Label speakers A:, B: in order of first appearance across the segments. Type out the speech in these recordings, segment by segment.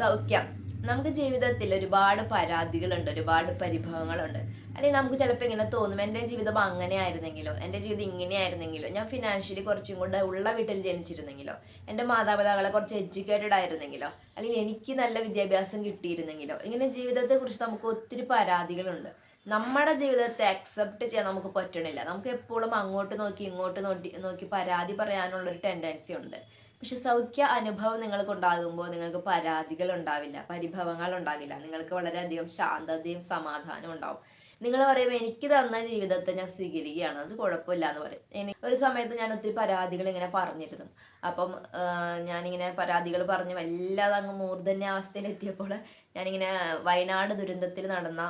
A: സൗഖ്യം. നമുക്ക് ജീവിതത്തിൽ ഒരുപാട് പരാതികളുണ്ട് ഒരുപാട് പരിഭവങ്ങളുണ്ട്. അല്ലെങ്കിൽ നമുക്ക് ചിലപ്പോൾ ഇങ്ങനെ തോന്നും എന്റെ ജീവിതം അങ്ങനെ ആയിരുന്നെങ്കിലോ എന്റെ ജീവിതം ഇങ്ങനെ ആയിരുന്നെങ്കിലോ ഞാൻ ഫിനാൻഷ്യലി കുറച്ചും കൂടെ ഉള്ള വീട്ടിൽ ജനിച്ചിരുന്നെങ്കിലോ? എന്റെ മാതാപിതാക്കളെ കുറച്ച് എഡ്യൂക്കേറ്റഡ് ആയിരുന്നെങ്കിലോ? അല്ലെങ്കിൽ എനിക്ക് നല്ല വിദ്യാഭ്യാസം കിട്ടിയിരുന്നെങ്കിലോ? ഇങ്ങനെ ജീവിതത്തെക്കുറിച്ച് നമുക്ക് ഒത്തിരി പരാതികളുണ്ട്. നമ്മുടെ ജീവിതത്തെ അക്സെപ്റ്റ് ചെയ്യാൻ നമുക്ക് പറ്റണില്ല. നമുക്ക് എപ്പോഴും അങ്ങോട്ട് നോക്കി ഇങ്ങോട്ട് നോക്കി നോക്കി പരാതി പറയാനുള്ള ഒരു ടെൻഡൻസി ഉണ്ട്. പക്ഷെ സൗഖ്യ അനുഭവം നിങ്ങൾക്ക് ഉണ്ടാകുമ്പോൾ നിങ്ങൾക്ക് പരാതികൾ ഉണ്ടാവില്ല പരിഭവങ്ങൾ ഉണ്ടാകില്ല നിങ്ങൾക്ക് വളരെയധികം ശാന്തതയും സമാധാനവും ഉണ്ടാവും. നിങ്ങൾ പറയുമ്പോൾ എനിക്ക് തന്ന ജീവിതത്തെ ഞാൻ സ്വീകരിക്കുകയാണ്. അത് കുഴപ്പമില്ല എന്ന് പറയും. ഇനി ഒരു സമയത്ത് ഞാൻ ഒത്തിരി പരാതികൾ ഇങ്ങനെ പറഞ്ഞിരുന്നു. അപ്പം ഞാനിങ്ങനെ പരാതികൾ പറഞ്ഞ്. വല്ലാതെ അങ്ങ് മൂർധന്യാവസ്ഥയിലെത്തിയപ്പോൾ ഞാനിങ്ങനെ വയനാട് ദുരന്തത്തിൽ നടന്ന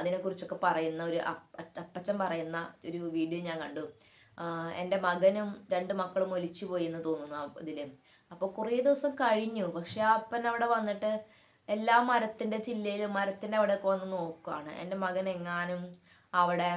A: അതിനെക്കുറിച്ചൊക്കെ പറയുന്ന ഒരു അപ്പച്ചൻ പറയുന്ന ഒരു വീഡിയോ ഞാൻ കണ്ടു. എന്റെ മകനും രണ്ട് മക്കളും ഒലിച്ചു പോയി എന്ന് തോന്നുന്നു ഇതിൽ അപ്പോൾ കുറേ ദിവസം കഴിഞ്ഞു. പക്ഷെ അപ്പൻ അവിടെ വന്നിട്ട് എല്ലാ മരത്തിന്റെ ചില്ലയിലും മരത്തിന്റെ അവിടെയൊക്കെ വന്ന് നോക്കുകയാണ് എന്റെ മകൻ എങ്ങാനും അവിടെ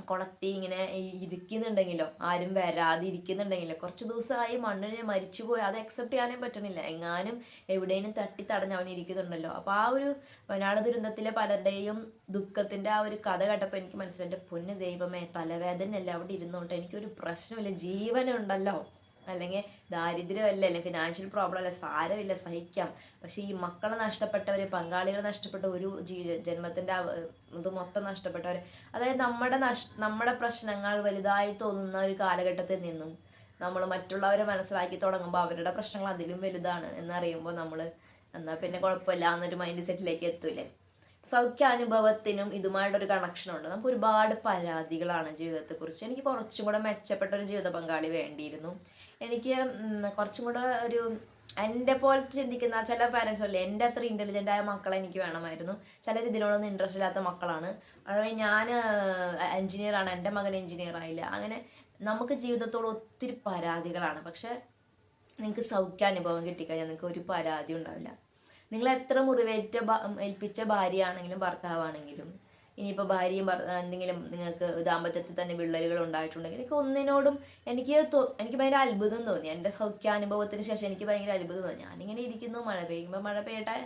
A: കുളത്തി ഇങ്ങനെ ഇരിക്കുന്നുണ്ടെങ്കിലോ ആരും വരാതെ ഇരിക്കുന്നുണ്ടെങ്കിലോ കുറച്ച് ദിവസമായി മണ്ണിനെ മരിച്ചുപോയി. അത് അക്സെപ്റ്റ് ചെയ്യാനേ പറ്റണില്ല. എങ്ങാനും എവിടെയും തട്ടി തടഞ്ഞ് അവൻ ഇരിക്കുന്നുണ്ടല്ലോ. അപ്പോൾ ആ ഒരു വയനാട് ദുരന്തത്തിലെ പലരുടെയും ദുഃഖത്തിന്റെ ആ ഒരു കഥ കേട്ടപ്പോൾ എനിക്ക് മനസ്സിലായി. എന്റെ പൊന്ന് ദൈവമേ തലവേദനയല്ല അവിടെ ഇരുന്നോട്ടെ? എനിക്കൊരു പ്രശ്നമില്ല. ജീവനുണ്ടല്ലോ. അല്ലെങ്കിൽ ദാരിദ്ര്യമല്ല അല്ലെങ്കിൽ ഫിനാൻഷ്യൽ പ്രോബ്ലം അല്ല സാരമില്ല സഹിക്കാം. പക്ഷേ ഈ മക്കളെ നഷ്ടപ്പെട്ടവർ പങ്കാളികളെ നഷ്ടപ്പെട്ട ഒരു ജീ ജന്മത്തിന്റെ ഇത് മൊത്തം നഷ്ടപ്പെട്ടവർ അതായത് നമ്മുടെ നഷ് നമ്മുടെ പ്രശ്നങ്ങൾ വലുതായി തോന്നുന്ന ഒരു കാലഘട്ടത്തിൽ നിന്നും നമ്മൾ മറ്റുള്ളവരെ മനസ്സിലാക്കി തുടങ്ങുമ്പോൾ അവരുടെ പ്രശ്നങ്ങൾ അതിലും വലുതാണ് എന്നറിയുമ്പോൾ നമ്മൾ എന്നാൽ പിന്നെ കുഴപ്പമില്ല എന്നൊരു മൈൻഡ് സെറ്റിലേക്ക് എത്തൂലേ സൗഖ്യാനുഭവത്തിനും ഇതുമായിട്ടൊരു കണക്ഷൻ ഉണ്ട്. നമുക്ക് ഒരുപാട് പരാതികളാണ് ജീവിതത്തെക്കുറിച്ച്. എനിക്ക് കുറച്ചും കൂടെ മെച്ചപ്പെട്ട ഒരു ജീവിത പങ്കാളി വേണ്ടിയിരുന്നു. എനിക്ക് കുറച്ചും കൂടെ ഒരു എന്റെ പോലത്തെ ചിന്തിക്കുന്ന ചില പാരന്റ്സ് അല്ലേ എന്റെ അത്ര ഇന്റലിജന്റ് ആയ മക്കളെ എനിക്ക് വേണമായിരുന്നു. ചിലർ ഇതിനോടൊന്നും ഇൻട്രസ്റ്റ് ഇല്ലാത്ത മക്കളാണ്. അതായത് ഞാൻ എൻജിനീയർ ആണ് എന്റെ മകൻ എൻജിനീയർ ആയില്ല. അങ്ങനെ നമുക്ക് ജീവിതത്തോട് ഒത്തിരി പരാതികളാണ്. പക്ഷെ നിങ്ങൾക്ക് സൗഖ്യാനുഭവം കിട്ടിക്കഴിഞ്ഞാൽ നിങ്ങൾക്ക് ഒരു പരാതി ഉണ്ടാവില്ല. നിങ്ങൾ എത്ര മുറിവേറ്റ ഏൽപ്പിച്ച ഭാര്യയാണെങ്കിലും ഭർത്താവാണെങ്കിലും ഇനിയിപ്പോൾ ഭാര്യയും എന്തെങ്കിലും നിങ്ങൾക്ക് ദാമ്പത്യത്തിൽ തന്നെ വിള്ളലുകൾ ഉണ്ടായിട്ടുണ്ടെങ്കിൽ എനിക്ക് ഒന്നിനോടും എനിക്ക് എനിക്ക് ഭയങ്കര അത്ഭുതം തോന്നി. എന്റെ സൗഖ്യാനുഭവത്തിന് ശേഷം എനിക്ക് ഭയങ്കര അത്ഭുതം തോന്നി. ഞാനിങ്ങനെ ഇരിക്കുന്നു. മഴ പെയ്യുമ്പോൾ മഴ പെയ്യട്ടെ.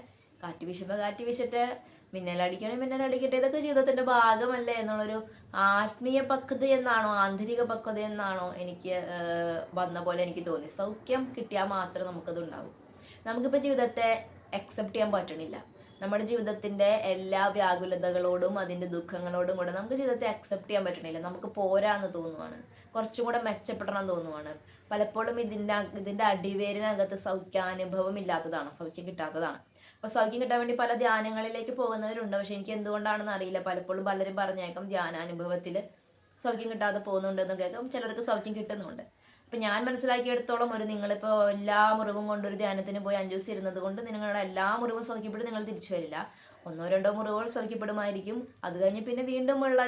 A: കാറ്റ് വീശുമ്പോൾ കാറ്റ് വീശട്ടെ. മിന്നലടിക്കണേ മിന്നലടിക്കട്ടെ ഇതൊക്കെ ജീവിതത്തിന്റെ ഭാഗമല്ലേ എന്നുള്ളൊരു ആത്മീയ പക്വത എന്നാണോ ആന്തരിക പക്വത എന്നാണോ എനിക്ക് വന്ന പോലെ എനിക്ക് തോന്നി. സൗഖ്യം കിട്ടിയാൽ മാത്രമേ നമുക്കത് ഉണ്ടാവൂ നമുക്കിപ്പോൾ ജീവിതത്തെ അക്സെപ്റ്റ് ചെയ്യാൻ പറ്റണില്ല. നമ്മുടെ ജീവിതത്തിന്റെ എല്ലാ വ്യാകുലതകളോടും അതിന്റെ ദുഃഖങ്ങളോടും കൂടെ നമുക്ക് ജീവിതത്തെ അക്സെപ്റ്റ് ചെയ്യാൻ പറ്റണില്ല. നമുക്ക് പോരാന്ന് തോന്നുവാണ്. കുറച്ചും കൂടെ മെച്ചപ്പെടണം തോന്നുവാണ്. പലപ്പോഴും ഇതിന്റെ ഇതിന്റെ അടിവേരിനകത്ത് സൗഖ്യാനുഭവം ഇല്ലാത്തതാണ് സൗഖ്യം കിട്ടാത്തതാണ്. അപ്പൊ സൗഖ്യം കിട്ടാൻ വേണ്ടി പല ധ്യാനങ്ങളിലേക്ക് പോകുന്നവരുണ്ട്. പക്ഷെ എനിക്ക് എന്തുകൊണ്ടാണെന്ന് അറിയില്ല. പലപ്പോഴും പലരും പറഞ്ഞേക്കാം ധ്യാനാനുഭവത്തിൽ സൗഖ്യം കിട്ടാതെ പോകുന്നുണ്ടെന്ന് കേൾക്കാം. ചിലർക്ക് സൗഖ്യം കിട്ടുന്നുണ്ട്. അപ്പം ഞാൻ മനസ്സിലാക്കിയെടുത്തോളം ഒരു നിങ്ങളിപ്പോൾ എല്ലാ മുറിവും കൊണ്ട് ഒരു ധ്യാനത്തിന് പോയി അഞ്ചു ദിവസം ഇരുന്നത് കൊണ്ട് നിങ്ങളുടെ എല്ലാ മുറിവും സൗഖ്യപ്പെട്ട് നിങ്ങൾ തിരിച്ചു വരില്ല. ഒന്നോ രണ്ടോ മുറിവുകൾ സൗഖ്യപ്പെടുമായിരിക്കും. അത് കഴിഞ്ഞ് പിന്നെ വീണ്ടും ഉള്ള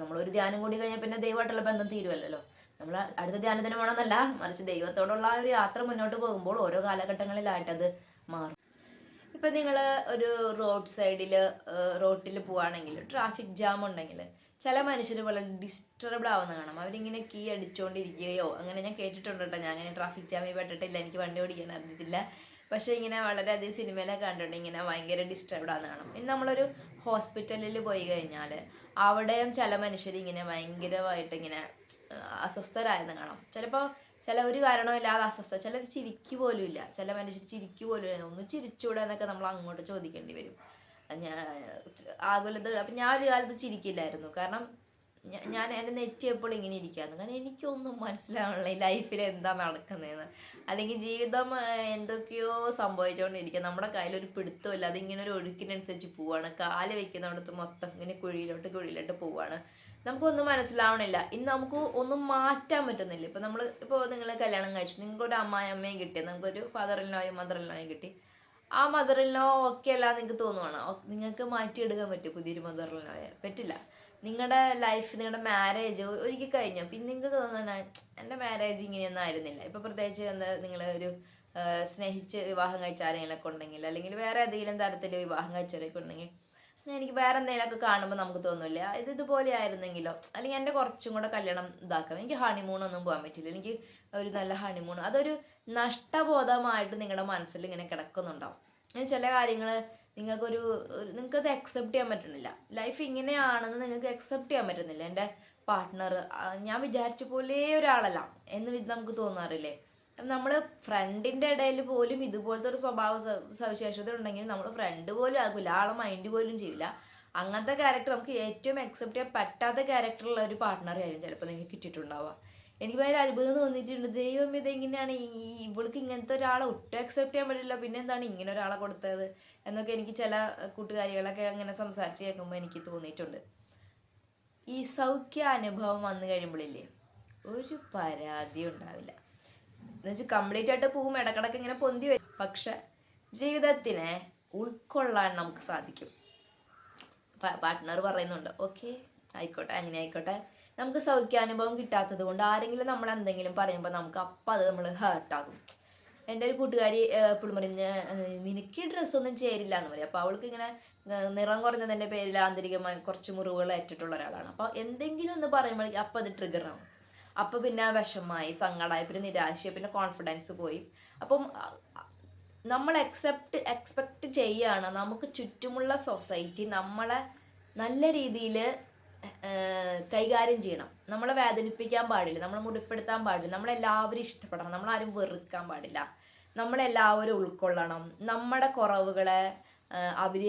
A: നമ്മളൊരു ധ്യാനം കൂടി കഴിഞ്ഞാൽ പിന്നെ ദൈവമായിട്ടുള്ള ബന്ധം തീരുമല്ലോ നമ്മൾ അടുത്ത ധ്യാനത്തിന് വേണമെന്നല്ല മറിച്ച് ദൈവത്തോടുള്ള ഒരു യാത്ര മുന്നോട്ട് പോകുമ്പോൾ ഓരോ കാലഘട്ടങ്ങളിലായിട്ട് അത് മാറും. ഇപ്പം നിങ്ങൾ ഒരു റോഡ് സൈഡിൽ റോട്ടിൽ പോവുകയാണെങ്കിൽ ട്രാഫിക് ജാം ഉണ്ടെങ്കിൽ ചില മനുഷ്യർ വളരെ ഡിസ്റ്റർബ്ഡ് ആവുന്ന കാണാം. അവരിങ്ങനെ കീ അടിച്ചുകൊണ്ടിരിക്കുകയോ അങ്ങനെ ഞാൻ കേട്ടിട്ടുണ്ട് കേട്ടോ. ഞാൻ അങ്ങനെ ട്രാഫിക് ജാമിൽ പെട്ടിട്ടില്ല. എനിക്ക് വണ്ടി ഓടിക്കാൻ അറിഞ്ഞിട്ടില്ല. പക്ഷേ ഇങ്ങനെ വളരെയധികം സിനിമയിലൊക്കെ കണ്ടിട്ടുണ്ട്. ഇങ്ങനെ ഭയങ്കര ഡിസ്റ്റർബ്ഡ് ആവുന്ന കാണാം. ഇനി നമ്മളൊരു ഹോസ്പിറ്റലിൽ പോയി കഴിഞ്ഞാൽ അവിടെയും ചില മനുഷ്യർ ഇങ്ങനെ ഭയങ്കരമായിട്ട് ഇങ്ങനെ അസ്വസ്ഥരായെന്ന് കാണാം. ചിലപ്പോൾ ചില ഒരു കാരണമില്ലാതെ അസ്വസ്ഥ ചിലർ ചിരിക്കു പോലും ഇല്ല ചില മനുഷ്യർ ചിരിക്കു പോലും ഇല്ല ഒന്ന് ചിരിച്ചൂടെ എന്നൊക്കെ നമ്മൾ അങ്ങോട്ട് ചോദിക്കേണ്ടി വരും. ആകുലത അപ്പം ഞാൻ ഒരു കാലത്ത് ചിരിക്കില്ലായിരുന്നു. കാരണം ഞാൻ എന്റെ നെറ്റ് എപ്പോഴും ഇങ്ങനെ ഇരിക്കായിരുന്നു. കാരണം എനിക്കൊന്നും മനസ്സിലാവണില്ല ഈ ലൈഫിൽ എന്താ നടക്കുന്നതെന്ന് അല്ലെങ്കിൽ ജീവിതം എന്തൊക്കെയോ സംഭവിച്ചുകൊണ്ടിരിക്കുക നമ്മുടെ കയ്യിൽ ഒരു പിടുത്തമില്ല. അതിങ്ങനെ ഒരു ഒഴുക്കിനനുസരിച്ച് പോവാണ്. കാൽ വെക്കുന്നിടത്ത് മൊത്തം ഇങ്ങനെ കുഴിയിലോട്ട് കുഴിയിലോട്ട് പോവാണ്. നമുക്കൊന്നും മനസ്സിലാവണില്ല. ഇന്ന് നമുക്ക് ഒന്നും മാറ്റാൻ പറ്റുന്നില്ല. ഇപ്പം നമ്മൾ ഇപ്പോൾ നിങ്ങൾ കല്യാണം കഴിച്ചു. നിങ്ങൾക്കൊരു അമ്മായി അമ്മയും കിട്ടി. നമുക്കൊരു മദർ ഇല്ലോയും കിട്ടി. ആ മദർ ലോ ഓക്കെ അല്ല നിങ്ങൾക്ക് തോന്നുവാണ്. നിങ്ങൾക്ക് മാറ്റിയെടുക്കാൻ പറ്റും പുതിയൊരു മദർ ഇല്ലോയെ പറ്റില്ല. നിങ്ങളുടെ ലൈഫ് നിങ്ങളുടെ മാരേജ് ഒരിക്കൽ കഴിഞ്ഞു? പിന്നെ നിങ്ങൾക്ക് തോന്നുന്ന എന്റെ മാരേജ് ഇങ്ങനെയൊന്നും ആയിരുന്നില്ല. ഇപ്പം പ്രത്യേകിച്ച് എന്താ നിങ്ങൾ ഒരു സ്നേഹിച്ച് വിവാഹം കഴിച്ച ആരെങ്കിലൊക്കെ ഉണ്ടെങ്കിൽ അല്ലെങ്കിൽ വേറെ ഏതെങ്കിലും തരത്തിൽ വിവാഹം കഴിച്ചവരൊക്കെ ഉണ്ടെങ്കിൽ എനിക്ക് വേറെ എന്തെങ്കിലുമൊക്കെ കാണുമ്പോൾ നമുക്ക് തോന്നില്ല? ഇത് ഇതുപോലെ ആയിരുന്നെങ്കിലോ? അല്ലെങ്കിൽ എന്റെ കുറച്ചും കൂടെ കല്യാണം ഇതാക്കാം. എനിക്ക് ഹണിമൂണൊന്നും പോകാൻ പറ്റില്ല. എനിക്ക് ഒരു നല്ല ഹണിമൂൺ അതൊരു നഷ്ടബോധമായിട്ട് നിങ്ങളുടെ മനസ്സിൽ ഇങ്ങനെ കിടക്കുന്നുണ്ടാവും. ചില കാര്യങ്ങൾ നിങ്ങൾക്കൊരു നിങ്ങൾക്ക് അത് അക്സെപ്റ്റ് ചെയ്യാൻ പറ്റുന്നില്ല. ലൈഫ് ഇങ്ങനെയാണെന്ന് നിങ്ങൾക്ക് അക്സെപ്റ്റ് ചെയ്യാൻ പറ്റുന്നില്ല. എന്റെ പാർട്ട്ണർ ഞാൻ വിചാരിച്ച പോലെ ഒരാളല്ല. എന്ന് നമുക്ക് തോന്നാറില്ലേ? നമ്മൾ ഫ്രണ്ടിന്റെ ഇടയിൽ പോലും ഇതുപോലത്തെ ഒരു സ്വഭാവ സവിശേഷത ഉണ്ടെങ്കിൽ നമ്മൾ ഫ്രണ്ട് പോലും ആകില്ല ആളെ മൈൻഡ് പോലും ചെയ്യില്ല അങ്ങനത്തെ ക്യാരക്ടർ നമുക്ക് ഏറ്റവും അക്സെപ്റ്റ് ചെയ്യാൻ പറ്റാത്ത ക്യാരക്ടറുള്ള ഒരു പാർട്ണർ ആയിരിക്കും ചിലപ്പോൾ നിങ്ങൾക്ക് കിട്ടിയിട്ടുണ്ടാവുക. എനിക്ക് ഭയങ്കര അത്ഭുതം തോന്നിയിട്ടുണ്ട്. ദൈവം ഇതെങ്ങനെയാണ് ഈ ഇവൾക്ക് ഇങ്ങനത്തെ ഒരാളെ ഒട്ടും അക്സെപ്റ്റ് ചെയ്യാൻ പറ്റില്ല. പിന്നെ എന്താണ് ഇങ്ങനെ ഒരാളെ കൊടുത്തത് എന്നൊക്കെ എനിക്ക് ചില കൂട്ടുകാരികളൊക്കെ അങ്ങനെ സംസാരിച്ച് കേൾക്കുമ്പോൾ എനിക്ക് തോന്നിയിട്ടുണ്ട്. ഈ സൗഖ്യ അനുഭവം വന്നു കഴിയുമ്പോഴില്ലേ ഒരു പരാതി ഉണ്ടാവില്ല. എന്നുവെച്ചാൽ കംപ്ലീറ്റ് ആയിട്ട് പൂവും ഇടക്കിടക്ക് ഇങ്ങനെ പൊന്തി വരും. പക്ഷെ ജീവിതത്തിനെ ഉൾക്കൊള്ളാൻ നമുക്ക് സാധിക്കും. പാർട്ട്ണർ പറയുന്നുണ്ട് ഓക്കെ ആയിക്കോട്ടെ അങ്ങനെ ആയിക്കോട്ടെ. നമുക്ക് സൗഖ്യാനുഭവം കിട്ടാത്തത് കൊണ്ട് ആരെങ്കിലും നമ്മൾ എന്തെങ്കിലും പറയുമ്പോൾ നമുക്ക് അപ്പം അത് നമ്മൾ ഹേർട്ടാകും എന്റെ ഒരു കൂട്ടുകാരി എപ്പോഴും പറഞ്ഞ് നിനക്ക് ഡ്രസ്സൊന്നും ചേരില്ല എന്ന് പറയും. അപ്പോൾ അവൾക്ക് ഇങ്ങനെ നിറം കുറഞ്ഞതിന്റെ പേരിൽ ആന്തരികമായി കുറച്ച് മുറിവുകൾ ഏറ്റിട്ടുള്ള ഒരാളാണ്. അപ്പോൾ എന്തെങ്കിലും ഒന്ന് പറയുമ്പോഴേക്കും അപ്പം അത് ട്രിഗർ ആവും. അപ്പോൾ പിന്നെ വിഷമായി സങ്കടമായി പിന്നെ നിരാശയായി പിന്നെ കോൺഫിഡൻസ് പോയി. അപ്പം നമ്മൾ എക്സെപ്റ്റ് എക്സ്പെക്റ്റ് ചെയ്യാണ് നമുക്ക് ചുറ്റുമുള്ള സൊസൈറ്റി നമ്മളെ നല്ല രീതിയിൽ കൈകാര്യം ചെയ്യണം. നമ്മളെ വേദനിപ്പിക്കാൻ പാടില്ല നമ്മളെ മുറിപ്പെടുത്താൻ പാടില്ല നമ്മളെല്ലാവരും ഇഷ്ടപ്പെടണം നമ്മളാരും വെറുക്കാൻ പാടില്ല. നമ്മളെല്ലാവരും ഉൾക്കൊള്ളണം. നമ്മുടെ കുറവുകളെ അവർ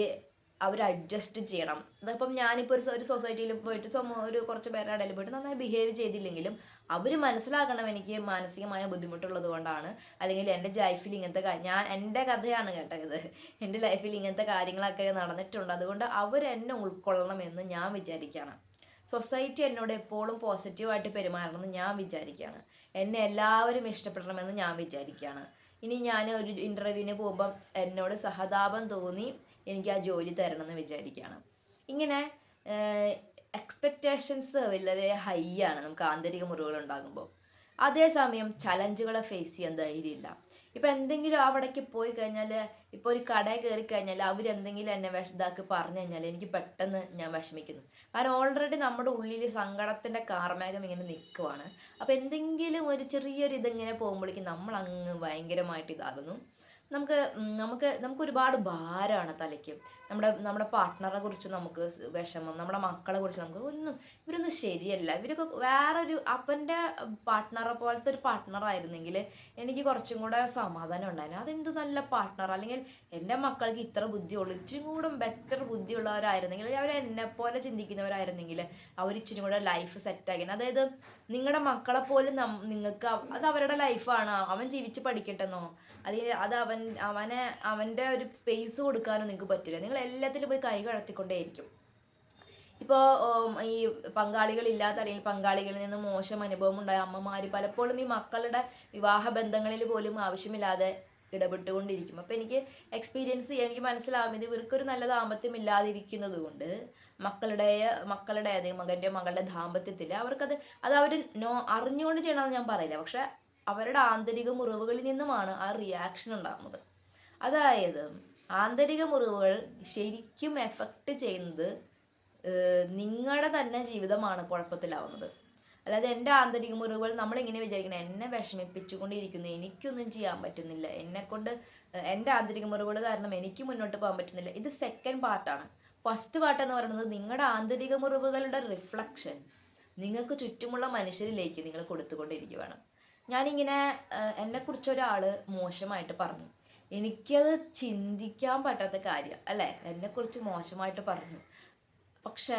A: അവർ അഡ്ജസ്റ്റ് ചെയ്യണം. അതിപ്പം ഞാനിപ്പോൾ ഒരു ഒരു സൊസൈറ്റിയിൽ പോയിട്ട് ഒരു കുറച്ച് പേരുടെ ഇടയിൽ പോയിട്ട് നന്നായി ബിഹേവ് ചെയ്തില്ലെങ്കിലും അവർ മനസ്സിലാക്കണം എനിക്ക് മാനസികമായ ബുദ്ധിമുട്ടുള്ളത് കൊണ്ടാണ്. അല്ലെങ്കിൽ എന്റെ ലൈഫിൽ ഇങ്ങനത്തെ ഞാൻ എന്റെ കഥയാണ് കേട്ടോ ഇത് എന്റെ ലൈഫിൽ ഇങ്ങനത്തെ കാര്യങ്ങളൊക്കെ നടന്നിട്ടുണ്ട്. അതുകൊണ്ട് അവർ എന്നെ ഉൾക്കൊള്ളണം എന്ന് ഞാൻ വിചാരിക്കുകയാണ് സൊസൈറ്റി എന്നോട് എപ്പോഴും പോസിറ്റീവായിട്ട് പെരുമാറണമെന്ന് ഞാൻ വിചാരിക്കുകയാണ് എന്നെ എല്ലാവരും ഇഷ്ടപ്പെടണമെന്ന് ഞാൻ വിചാരിക്കുകയാണ് ഇനി ഞാൻ ഒരു ഇന്റർവ്യൂവിന് പോകുമ്പം എന്നോട് സഹതാപം തോന്നി. എനിക്ക് ആ ജോലി തരണം എന്ന് വിചാരിക്കുകയാണ്. ഇങ്ങനെ എക്സ്പെക്റ്റേഷൻസ് വളരെ ഹൈ ആണ് നമുക്ക് ആന്തരിക മുറിവുകൾ ഉണ്ടാകുമ്പോൾ. അതേസമയം ചലഞ്ചുകളെ ഫേസ് ചെയ്യാൻ ധൈര്യമില്ല. ഇപ്പം എന്തെങ്കിലും അവിടേക്ക് പോയി കഴിഞ്ഞാൽ ഇപ്പോൾ ഒരു കടയിൽ കയറി കഴിഞ്ഞാൽ അവരെന്തെങ്കിലും എന്നെ വിഷ ഇതാക്കി പറഞ്ഞു കഴിഞ്ഞാൽ എനിക്ക് പെട്ടെന്ന് ഞാൻ വിഷമിക്കുന്നു. കാരണം ഓൾറെഡി നമ്മുടെ ഉള്ളിൽ സങ്കടത്തിന്റെ കാർമേഘം ഇങ്ങനെ നിൽക്കുവാണ്. അപ്പോൾ എന്തെങ്കിലും ഒരു ചെറിയൊരു ഇതിങ്ങനെ പോകുമ്പോഴേക്കും നമ്മൾ അങ്ങ് ഭയങ്കരമായിട്ട് ഇതാകുന്നു. നമുക്ക് നമുക്ക് നമുക്ക് ഒരുപാട് ഭാരമാണ് തലയ്ക്ക്. നമ്മുടെ നമ്മുടെ പാർട്ട്ണറെ കുറിച്ച് നമുക്ക് വിഷമം നമ്മുടെ മക്കളെ കുറിച്ച് നമുക്ക് ഒന്നും ഇവരൊന്നും ശരിയല്ല. ഇവരൊക്കെ വേറൊരു അപ്പന്റെ പാർട്ട്ണറെ പോലത്തെ ഒരു പാർട്ട്ണർ ആയിരുന്നെങ്കിൽ എനിക്ക് കുറച്ചും കൂടെ സമാധാനം ഉണ്ടായിരുന്നു. അതെന്ത് നല്ല പാർട്ട്ണർ അല്ലെങ്കിൽ എന്റെ മക്കൾക്ക് ഇത്ര ബുദ്ധിയുള്ളൂ ഇച്ചിരി കൂടെ ബെറ്റർ ബുദ്ധിയുള്ളവരായിരുന്നെങ്കിൽ അവർ എന്നെ പോലെ ചിന്തിക്കുന്നവരായിരുന്നെങ്കിൽ അവർ ഇച്ചിരി കൂടെ ലൈഫ് സെറ്റാക്കിയാണ് അതായത് നിങ്ങളുടെ മക്കളെ പോലും നിങ്ങൾക്ക് അത് അവരുടെ ലൈഫാണ് അവൻ ജീവിച്ച് പഠിക്കട്ടെന്നോ? അല്ലെങ്കിൽ അത് അവൻ അവനെ അവന്റെ ഒരു സ്പേസ് കൊടുക്കാനോ നിങ്ങൾക്ക് പറ്റില്ല നിങ്ങൾ എല്ലാത്തിലും പോയി കൈ കടത്തിക്കൊണ്ടേയിരിക്കും. ഇപ്പോൾ ഈ പങ്കാളികളില്ലാത്ത അല്ലെങ്കിൽ പങ്കാളികളിൽ നിന്ന് മോശം അനുഭവം ഉണ്ടായ അമ്മമാർ പലപ്പോഴും ഈ മക്കളുടെ വിവാഹ ബന്ധങ്ങളിൽ പോലും ആവശ്യമില്ലാതെ ഇടപെട്ടുകൊണ്ടിരിക്കും. അപ്പോൾ എനിക്ക് എക്സ്പീരിയൻസ് ചെയ്യാൻ എനിക്ക് മനസ്സിലാവും. ഇത് ഇവർക്കൊരു നല്ല ദാമ്പത്യം ഇല്ലാതിരിക്കുന്നത് കൊണ്ട് മക്കളുടെ മക്കളുടെ അതെ മകന്റെ മകളുടെ ദാമ്പത്യത്തിൽ അവർക്കത് അത് അവർ നോ അറിഞ്ഞുകൊണ്ട് ചെയ്യണമെന്ന് ഞാൻ പറയില്ല. പക്ഷെ അവരുടെ ആന്തരിക മുറിവുകളിൽ നിന്നുമാണ് ആ റിയാക്ഷൻ ഉണ്ടാകുന്നത്. അതായത് ആന്തരിക മുറിവുകൾ ശരിക്കും എഫക്റ്റ് ചെയ്യുന്നത് നിങ്ങളുടെ തന്നെ ജീവിതമാണ് കുഴപ്പത്തിലാവുന്നത്. അല്ലാതെ എന്റെ ആന്തരിക മുറിവുകൾ നമ്മളിങ്ങനെ വിചാരിക്കണം എന്നെ വിഷമിപ്പിച്ചുകൊണ്ടിരിക്കുന്നു എനിക്കൊന്നും ചെയ്യാൻ പറ്റുന്നില്ല എന്നെക്കൊണ്ട് എന്റെ ആന്തരിക മുറിവുകൾ കാരണം എനിക്ക് മുന്നോട്ട് പോകാൻ പറ്റുന്നില്ല. ഇത് സെക്കൻഡ് പാർട്ടാണ് ഫസ്റ്റ് പാർട്ട് എന്ന് പറയുന്നത് നിങ്ങളുടെ ആന്തരിക മുറിവുകളുടെ റിഫ്ലക്ഷൻ നിങ്ങൾക്ക് ചുറ്റുമുള്ള മനുഷ്യരിലേക്ക് നിങ്ങൾ കൊടുത്തുകൊണ്ടിരിക്കുകയാണ് ഞാനിങ്ങനെ എന്നെ എന്നെക്കുറിച്ച് ഒരാൾ മോശമായിട്ട് പറഞ്ഞു. എനിക്കത് ചിന്തിക്കാൻ പറ്റാത്ത കാര്യം അല്ലേ? എന്നെക്കുറിച്ച് മോശമായിട്ട് പറഞ്ഞു. പക്ഷേ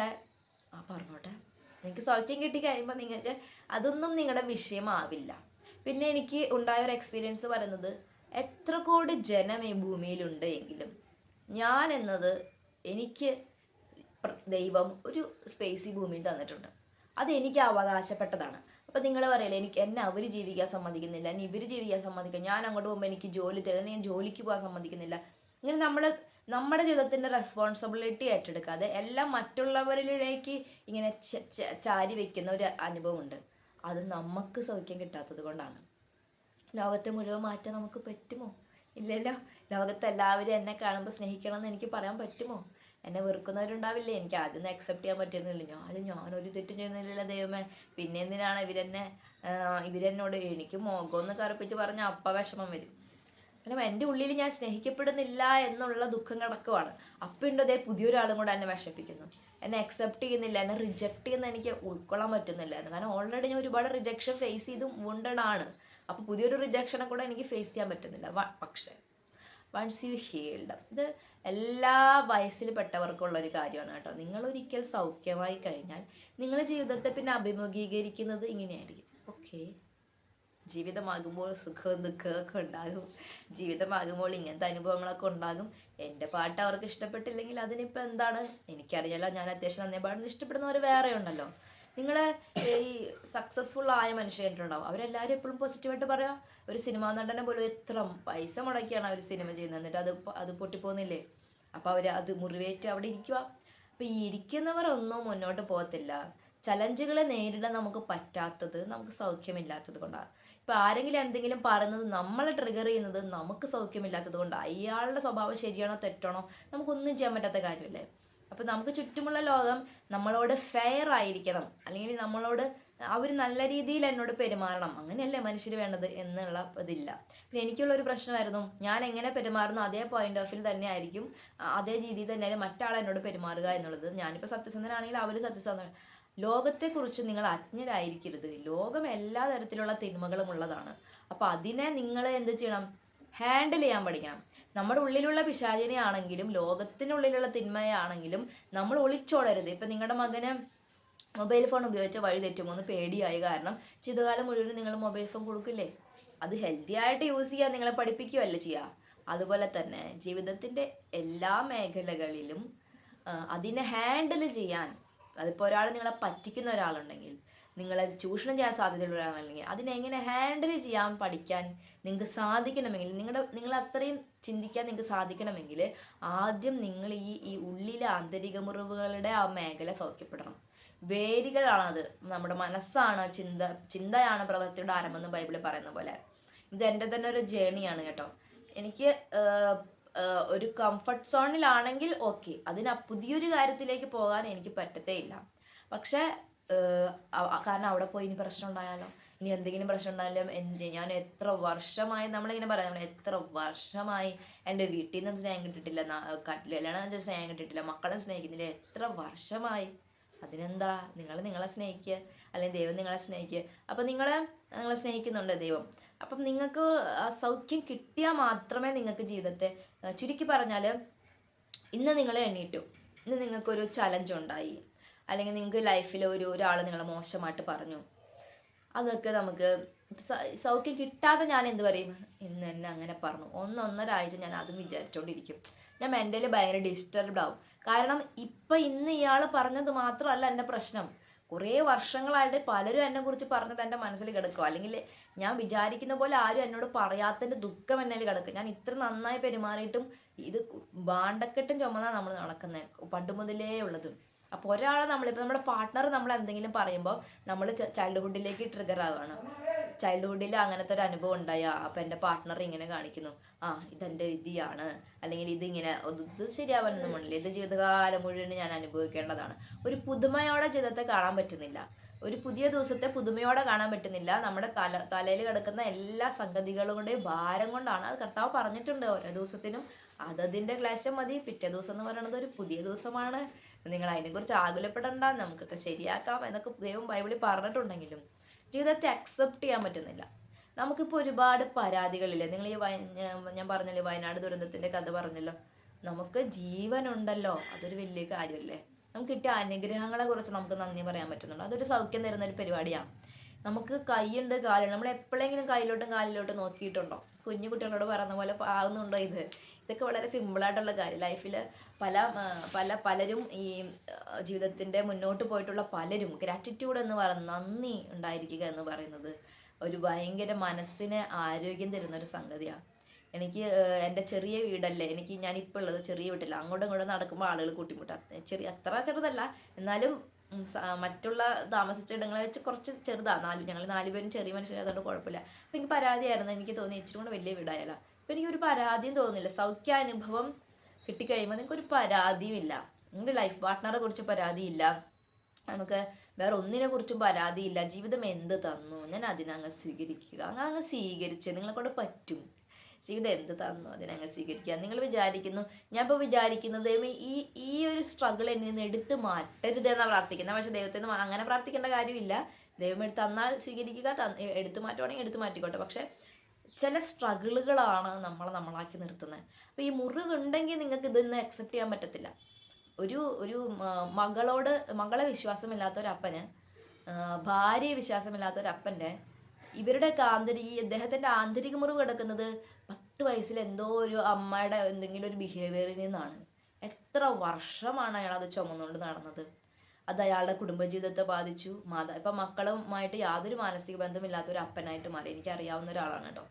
A: ആ പറഞ്ഞോട്ടെ. നിങ്ങൾക്ക് സൗഖ്യം കിട്ടി കഴിയുമ്പോൾ നിങ്ങൾക്ക് അതൊന്നും നിങ്ങളുടെ വിഷയമാവില്ല. പിന്നെ എനിക്ക് ഉണ്ടായ ഒരു എക്സ്പീരിയൻസ് പറയുന്നത് എത്ര കോടി ജനം ഈ ഭൂമിയിലുണ്ട് എങ്കിലും ഞാൻ എന്നത് എനിക്ക് ദൈവം ഒരു സ്പേസ് ഈ ഭൂമിയിൽ തന്നിട്ടുണ്ട്. അത് എനിക്ക് അവകാശപ്പെട്ടതാണ്. അപ്പം നിങ്ങൾ പറയില്ല എനിക്ക് എന്നെ അവർ ജീവിക്കാൻ സമ്മതിക്കുന്നില്ല എന്നെ ഇവർ ജീവിക്കാൻ സമ്മതിക്കും ഞാൻ അങ്ങോട്ട് പോകുമ്പോൾ എനിക്ക് ജോലി തരുന്നത് ഞാൻ ജോലിക്ക് പോകാൻ സമ്മതിക്കുന്നില്ല. ഇങ്ങനെ നമ്മൾ നമ്മുടെ ജീവിതത്തിന്റെ റെസ്പോൺസിബിലിറ്റി ഏറ്റെടുക്കാതെ എല്ലാം മറ്റുള്ളവരിലേക്ക് ഇങ്ങനെ ചാരി വെക്കുന്ന ഒരു അനുഭവമുണ്ട്. അത് നമുക്ക് സൗഖ്യം കിട്ടാത്തത് കൊണ്ടാണ്. ലോകത്തെ മുഴുവൻ മാറ്റാൻ നമുക്ക് പറ്റുമോ? ഇല്ലല്ലോ. ലോകത്ത് എല്ലാവരും എന്നെ കാണുമ്പോൾ സ്നേഹിക്കണം എന്ന് എനിക്ക് പറയാൻ പറ്റുമോ? എന്നെ വെറുക്കുന്നവരുണ്ടാവില്ലേ? എനിക്ക് ആദ്യം അക്സെപ്റ്റ് ചെയ്യാൻ പറ്റുന്നില്ല ഞാൻ ഞാനൊരു തെറ്റും ചെയ്യുന്നില്ലല്ലോ ദൈവമേ. പിന്നെ എന്തിനാണ് ഇവരെന്നെ ഇവരെന്നോട് എനിക്ക് മുഖമൊന്ന് കറുപ്പിച്ച് പറഞ്ഞ അപ്പ വിഷമം വരും. കാരണം എന്റെ ഉള്ളിൽ ഞാൻ സ്നേഹിക്കപ്പെടുന്നില്ല എന്നുള്ള ദുഃഖം കിടക്കുവാണ്. അപ്പം ഉണ്ട് അതേ പുതിയൊരാളും കൂടെ എന്നെ വിഷമിപ്പിക്കുന്നു. എന്നെ അക്സെപ്റ്റ് ചെയ്യുന്നില്ല എന്നെ റിജക്റ്റ് ചെയ്യുന്ന എനിക്ക് ഉൾക്കൊള്ളാൻ പറ്റുന്നില്ലായിരുന്നു കാരണം ഓൾറെഡി ഞാൻ ഒരുപാട് റിജക്ഷൻ ഫേസ് ചെയ്ത് ഉണ്ടാണ് അപ്പോൾ പുതിയൊരു റിജക്ഷനെ കൂടെ എനിക്ക് ഫേസ് ചെയ്യാൻ പറ്റുന്നില്ല. പക്ഷേ വൺസ് യു ഹീൽഡ് ഇത് എല്ലാ വയസ്സിൽ പെട്ടവർക്കുള്ള ഒരു കാര്യമാണ് കേട്ടോ. നിങ്ങൾ ഒരിക്കൽ സൗഖ്യമായി കഴിഞ്ഞാൽ നിങ്ങളുടെ ജീവിതത്തെ പിന്നെ അഭിമുഖീകരിക്കുന്നത് ഇങ്ങനെയായിരിക്കും. ഓക്കെ ജീവിതമാകുമ്പോൾ സുഖവും ദുഃഖവും ഒക്കെ ഉണ്ടാകും. ജീവിതമാകുമ്പോൾ ഇങ്ങനത്തെ അനുഭവങ്ങളൊക്കെ ഉണ്ടാകും. എന്റെ പാട്ട് അവർക്ക് ഇഷ്ടപ്പെട്ടില്ലെങ്കിൽ അതിനിപ്പോൾ എന്താണ്? എനിക്കറിയാലോ ഞാൻ അത്യാവശ്യം നന്നേ പാടുന്നത്. ഇഷ്ടപ്പെടുന്നവർ വേറെ ഉണ്ടല്ലോ നിങ്ങൾ ഈ സക്സസ്ഫുൾ ആയ മനുഷ്യരുണ്ടാവും. അവരെല്ലാവരും എപ്പോഴും പോസിറ്റീവായിട്ട് പറയാം. ഒരു സിനിമാ നടനെ പോലും എത്ര പൈസ മുടക്കിയാണ് അവർ സിനിമ ചെയ്യുന്നത്. എന്നിട്ട് അത് അത് പൊട്ടിപ്പോകുന്നില്ലേ? അപ്പോൾ അവർ അത് മുറിവേറ്റ് അവിടെ ഇരിക്കുക അപ്പോൾ ഈ ഇരിക്കുന്നവർ ഒന്നും മുന്നോട്ട് പോകത്തില്ല. ചലഞ്ചുകളെ നേരിടാൻ നമുക്ക് പറ്റാത്തത് നമുക്ക് സൗഖ്യമില്ലാത്തത് കൊണ്ടാണ് ഇപ്പം ആരെങ്കിലും എന്തെങ്കിലും പറയുന്നത് നമ്മളെ ട്രിഗർ ചെയ്യുന്നത് നമുക്ക് സൗഖ്യമില്ലാത്തത് കൊണ്ടാണ് അയാളുടെ സ്വഭാവം ശരിയാണോ തെറ്റാണോ നമുക്കൊന്നും ചെയ്യാൻ പറ്റാത്ത കാര്യമല്ലേ? അപ്പോൾ നമുക്ക് ചുറ്റുമുള്ള ലോകം നമ്മളോട് ഫെയർ ആയിരിക്കണം. അല്ലെങ്കിൽ നമ്മളോട് അവർ നല്ല രീതിയിൽ എന്നോട് പെരുമാറണം. അങ്ങനെയല്ലേ മനുഷ്യർ വേണ്ടത് എന്നുള്ള ഇതില്ല. പിന്നെ എനിക്കുള്ള ഒരു പ്രശ്നമായിരുന്നു. ഞാൻ എങ്ങനെ പെരുമാറുന്നു അതേ പോയിന്റ് ഓഫ് വ്യൂ തന്നെ ആയിരിക്കും. അതേ രീതിയിൽ തന്നെയാണ് മറ്റാൾ എന്നോട് പെരുമാറുക എന്നുള്ളത്. ഞാനിപ്പോൾ സത്യസന്ധനാണെങ്കിൽ അവർ സത്യസന്ധ ലോകത്തെക്കുറിച്ച് നിങ്ങൾ അജ്ഞരായിരിക്കരുത്. ലോകം എല്ലാ തരത്തിലുള്ള തിന്മകളും ഉള്ളതാണ്. അപ്പോൾ അതിനെ നിങ്ങൾ എന്ത് ചെയ്യണം? ഹാൻഡിൽ ചെയ്യാൻ പഠിക്കണം. നമ്മുടെ ഉള്ളിലുള്ള പിശാചിനെ ആണെങ്കിലും ലോകത്തിനുള്ളിലുള്ള തിന്മയാണെങ്കിലും നമ്മൾ ഒളിച്ചോടരുത്. ഇപ്പം നിങ്ങളുടെ മകന് മൊബൈൽ ഫോൺ ഉപയോഗിച്ച വഴി തെറ്റുമോ എന്ന് പേടിയായി. കാരണം ചിതകാലം മുഴുവൻ നിങ്ങൾ മൊബൈൽ ഫോൺ കൊടുക്കില്ലേ? അത് ഹെൽത്തി ആയിട്ട് യൂസ് ചെയ്യാൻ നിങ്ങളെ പഠിപ്പിക്കുകയല്ല ചെയ്യുക അതുപോലെ തന്നെ ജീവിതത്തിന്റെ എല്ലാ മേഖലകളിലും അതിനെ ഹാൻഡിൽ ചെയ്യാൻ അതിപ്പോൾ ഒരാൾ നിങ്ങളെ പറ്റിക്കുന്ന ഒരാളുണ്ടെങ്കിൽ നിങ്ങളെ ചൂഷണം ചെയ്യാൻ സാധ്യതയുള്ളവരാണെങ്കിൽ അതിനെങ്ങനെ ഹാൻഡിൽ ചെയ്യാൻ പഠിക്കാൻ നിങ്ങൾക്ക് സാധിക്കണമെങ്കിൽ നിങ്ങളുടെ നിങ്ങൾ അത്രയും ചിന്തിക്കാൻ നിങ്ങൾക്ക് സാധിക്കണമെങ്കിൽ ആദ്യം നിങ്ങൾ ഈ ഈ ഉള്ളിലെ ആന്തരിക മുറിവുകളുടെ ആ മേഖല സൗഖ്യപ്പെടണം. വേരുകളാണത്. നമ്മുടെ മനസ്സാണ് ചിന്ത ചിന്തയാണ് പ്രവൃത്തിയുടെ ആരംഭം ബൈബിളിൽ പറയുന്ന പോലെ. ഇത് എന്റെ തന്നെ ഒരു ജേണിയാണ് കേട്ടോ. എനിക്ക് ഒരു കംഫർട്ട് സോണിലാണെങ്കിൽ ഓക്കെ അതിന് പുതിയൊരു കാര്യത്തിലേക്ക് പോകാൻ എനിക്ക് പറ്റത്തേ ഇല്ല പക്ഷേ കാരണം അവിടെ പോയി ഇനി പ്രശ്നം ഉണ്ടായാലോ? ഇനി എന്തെങ്കിലും പ്രശ്നം ഉണ്ടായാലും ഞാൻ എത്ര വർഷമായി നമ്മളിങ്ങനെ പറയാം. നമ്മൾ എത്ര വർഷമായി എന്റെ വീട്ടിൽ നിന്ന് സ്നേഹം കിട്ടിയിട്ടില്ല. കല്യാണം എന്റെ സ്നേഹം കിട്ടിയിട്ടില്ല. മക്കളെ സ്നേഹിക്കുന്നില്ല? എത്ര വർഷമായി? അതിനെന്താ? നിങ്ങൾ നിങ്ങളെ സ്നേഹിക്കുക. അല്ലെങ്കിൽ ദൈവം നിങ്ങളെ സ്നേഹിക്കുക. അപ്പം നിങ്ങളെ നിങ്ങളെ സ്നേഹിക്കുന്നുണ്ട് ദൈവം. അപ്പം നിങ്ങൾക്ക് സൗഖ്യം കിട്ടിയാൽ മാത്രമേ നിങ്ങൾക്ക് ജീവിതത്തെ ചുരുക്കി പറഞ്ഞാൽ ഇന്ന് നിങ്ങളെ എണ്ണീറ്റു ഇന്ന് നിങ്ങൾക്കൊരു ചലഞ്ച് ഉണ്ടായി. അല്ലെങ്കിൽ നിങ്ങൾക്ക് ലൈഫിൽ ഒരു ഒരാൾ നിങ്ങളെ മോശമായിട്ട് പറഞ്ഞു. അതൊക്കെ നമുക്ക് സൗഖ്യം കിട്ടാതെ ഞാൻ എന്ത് പറയും? ഇന്ന് തന്നെ അങ്ങനെ പറഞ്ഞു. ഒന്നൊന്നര ആഴ്ച ഞാൻ അതും വിചാരിച്ചുകൊണ്ടിരിക്കും ഞാൻ മെന്റലി ഭയങ്കര ഡിസ്റ്റർബ്ഡ് ആവും. കാരണം ഇപ്പം ഇന്ന് ഇയാൾ പറഞ്ഞത് മാത്രമല്ല എന്റെ പ്രശ്നം. കുറേ വർഷങ്ങളായിട്ട് പലരും എന്നെ കുറിച്ച് പറഞ്ഞത് എന്റെ മനസ്സിൽ കിടക്കും. അല്ലെങ്കിൽ ഞാൻ വിചാരിക്കുന്ന പോലെ ആരും എന്നോട് പറയാത്തതിന്റെ ദുഃഖം എന്നിൽ കിടക്കും. ഞാൻ ഇത്ര നന്നായി പെരുമാറിയിട്ടും ഇത് ബാണ്ടക്കെട്ടും ചുമന്നാണ് നമ്മൾ നടക്കുന്നത് പണ്ട് മുതലേ ഉള്ളത്. അപ്പോൾ ഒരാളെ നമ്മളിപ്പോൾ നമ്മുടെ പാർട്ട്ണർ നമ്മൾ എന്തെങ്കിലും പറയുമ്പോൾ നമ്മൾ ചൈൽഡ്ഹുഡിലേക്ക് ട്രിഗർ ആവുകയാണ് ചൈൽഡ്ഹുഡിൽ അങ്ങനത്തെ ഒരു അനുഭവം ഉണ്ടായ അപ്പം എന്റെ പാർട്ട്ണർ ഇങ്ങനെ കാണിക്കുന്നു. ആ ഇതെന്റെ വിധിയാണ്. അല്ലെങ്കിൽ ഇതിങ്ങനെ ഇത് ശരിയാവാനൊന്നും വേണ്ടില്ല ഇത് ജീവിതകാലം മുഴുവൻ ഞാൻ അനുഭവിക്കേണ്ടതാണ്. ഒരു പുതുമയോടെ ജീവിതത്തെ കാണാൻ പറ്റുന്നില്ല. ഒരു പുതിയ ദിവസത്തെ പുതുമയോടെ കാണാൻ പറ്റുന്നില്ല. നമ്മുടെ തല തലയിൽ കിടക്കുന്ന എല്ലാ സംഗതികളുടെയും ഭാരം കൊണ്ടാണ്. അത് കർത്താവ് പറഞ്ഞിട്ടുണ്ട് ഓരോ ദിവസത്തിനും. അതതിന്റെ ക്ലേശം മതി. പിറ്റേ ദിവസം എന്ന് പറയുന്നത് ഒരു പുതിയ ദിവസമാണ്. നിങ്ങൾ അതിനെക്കുറിച്ച് ആകുലപ്പെടണ്ട നമുക്കൊക്കെ ശരിയാക്കാം എന്നൊക്കെ ദൈവം ബൈബിളിൽ പറഞ്ഞിട്ടുണ്ടെങ്കിലും ജീവിതത്തെ അക്സെപ്റ്റ് ചെയ്യാൻ പറ്റുന്നില്ല. നമുക്കിപ്പോൾ ഒരുപാട് പരാതികളില്ലേ? നിങ്ങൾ ഈ ഞാൻ പറഞ്ഞല്ലോ വയനാട് ദുരന്തത്തിന്റെ കഥ പറഞ്ഞല്ലോ. നമുക്ക് ജീവനുണ്ടല്ലോ അതൊരു വലിയ കാര്യമല്ലേ? നമുക്ക് കിട്ടിയ അനുഗ്രഹങ്ങളെ കുറിച്ച് നമുക്ക് നന്ദി പറയാൻ പറ്റുന്നുള്ളൂ അതൊരു സൗഖ്യം തരുന്ന ഒരു പരിപാടിയാണ് നമുക്ക് കൈയുണ്ട് കാലുണ്ട്. നമ്മൾ എപ്പോഴെങ്കിലും കയ്യിലോട്ടും കാലിലോട്ടും നോക്കിയിട്ടുണ്ടോ? കുഞ്ഞു കുട്ടികളോട് പറയുന്ന പോലെ ആവുന്നുണ്ടോ ഇത്? ഇതൊക്കെ വളരെ സിമ്പിളായിട്ടുള്ള കാര്യം. ലൈഫിൽ പല പല പലരും ഈ ജീവിതത്തിന്റെ മുന്നോട്ട് പോയിട്ടുള്ള പലരും ഗ്രാറ്റിറ്റ്യൂഡ് എന്ന് പറയുന്നത് നന്ദി ഉണ്ടായിരിക്കുക എന്ന് പറയുന്നത് ഒരു ഭയങ്കര മനസ്സിന് ആരോഗ്യം തരുന്ന ഒരു സംഗതിയാണ് എനിക്ക് എന്റെ ചെറിയ വീടല്ലേ എനിക്ക് ഞാനിപ്പോൾ ഉള്ളത് ചെറിയ വീട്ടില്ല അങ്ങോട്ടും ഇങ്ങോട്ടും നടക്കുമ്പോൾ ആളുകൾ കൂട്ടിമുട്ടാം. ചെറിയ അത്ര ചെറുതല്ല. എന്നാലും മറ്റുള്ള താമസിച്ച ഇടങ്ങളെ വെച്ച് കുറച്ച് ചെറുതാണ് നാല് ഞങ്ങൾ നാല് പേരും ചെറിയ മനുഷ്യരായതുകൊണ്ട് കുഴപ്പമില്ല. അപ്പം എനിക്ക് പരാതിയായിരുന്നു. എനിക്ക് തോന്നി ഇച്ചിരി കൂടെ വലിയ വീടായാലോ. അപ്പം എനിക്കൊരു പരാതിയും തോന്നുന്നില്ല. സൗഖ്യാനുഭവം കിട്ടിക്കഴിയുമ്പോൾ നിങ്ങൾക്ക് ഒരു പരാതിയും ഇല്ല നിങ്ങളുടെ ലൈഫ് പാർട്ട്ണറെ കുറിച്ച് പരാതിയില്ല. നമുക്ക് വേറെ ഒന്നിനെ കുറിച്ചും പരാതിയില്ല. ജീവിതം എന്ത് തന്നു? ഞാൻ അതിനങ്ങ് സ്വീകരിക്കുക. അങ്ങനെ അങ്ങ് സ്വീകരിച്ച് നിങ്ങളെ കൊണ്ട് പറ്റും. ജീവിതം എന്ത് തന്നു? അതിനങ്ങ് സ്വീകരിക്കുക. നിങ്ങൾ വിചാരിക്കുന്നു ഞാൻ ഇപ്പോൾ വിചാരിക്കുന്നത് ഈ ഈ ഒരു സ്ട്രഗിൾ എന്നിൽ നിന്ന് എടുത്ത് മാറ്റരുത് എന്നാണ് പ്രാർത്ഥിക്കുന്നത്. പക്ഷേ ദൈവത്തിൽ നിന്ന് അങ്ങനെ പ്രാർത്ഥിക്കേണ്ട കാര്യമില്ല. ദൈവം തന്നാൽ സ്വീകരിക്കുക എടുത്തു മാറ്റുവാണെങ്കിൽ എടുത്തു മാറ്റിക്കോട്ടെ. പക്ഷേ ചില സ്ട്രഗിളുകളാണ് നമ്മളെ നമ്മളാക്കി നിർത്തുന്നത്. അപ്പോൾ ഈ മുറിവുണ്ടെങ്കിൽ നിങ്ങൾക്ക് ഇതൊന്നും അക്സെപ്റ്റ് ചെയ്യാൻ പറ്റത്തില്ല. ഒരു ഒരു മകളോട് മകളെ വിശ്വാസമില്ലാത്ത ഒരു അപ്പന് ഭാര്യയെ വിശ്വാസമില്ലാത്ത ഒരു ഇവരുടെയൊക്കെ ആന്തരിക ഈ ഇദ്ദേഹത്തിന്റെ ആന്തരിക മുറിവ് കിടക്കുന്നത് പത്ത് വയസ്സിൽ എന്തോ ഒരു അമ്മയുടെ എന്തെങ്കിലും ഒരു ബിഹേവിയറിൽ നിന്നാണ്. എത്ര വർഷമാണ് അയാൾ അത് ചുമന്നുകൊണ്ട് നടന്നത്? അത് അയാളുടെ കുടുംബജീവിതത്തെ ബാധിച്ചു. മാതാ ഇപ്പം മക്കളുമായിട്ട് യാതൊരു മാനസിക ബന്ധമില്ലാത്ത ഒരു അപ്പനായിട്ട് മാറി. എനിക്ക് അറിയാവുന്ന ഒരാളാണ് കേട്ടോ.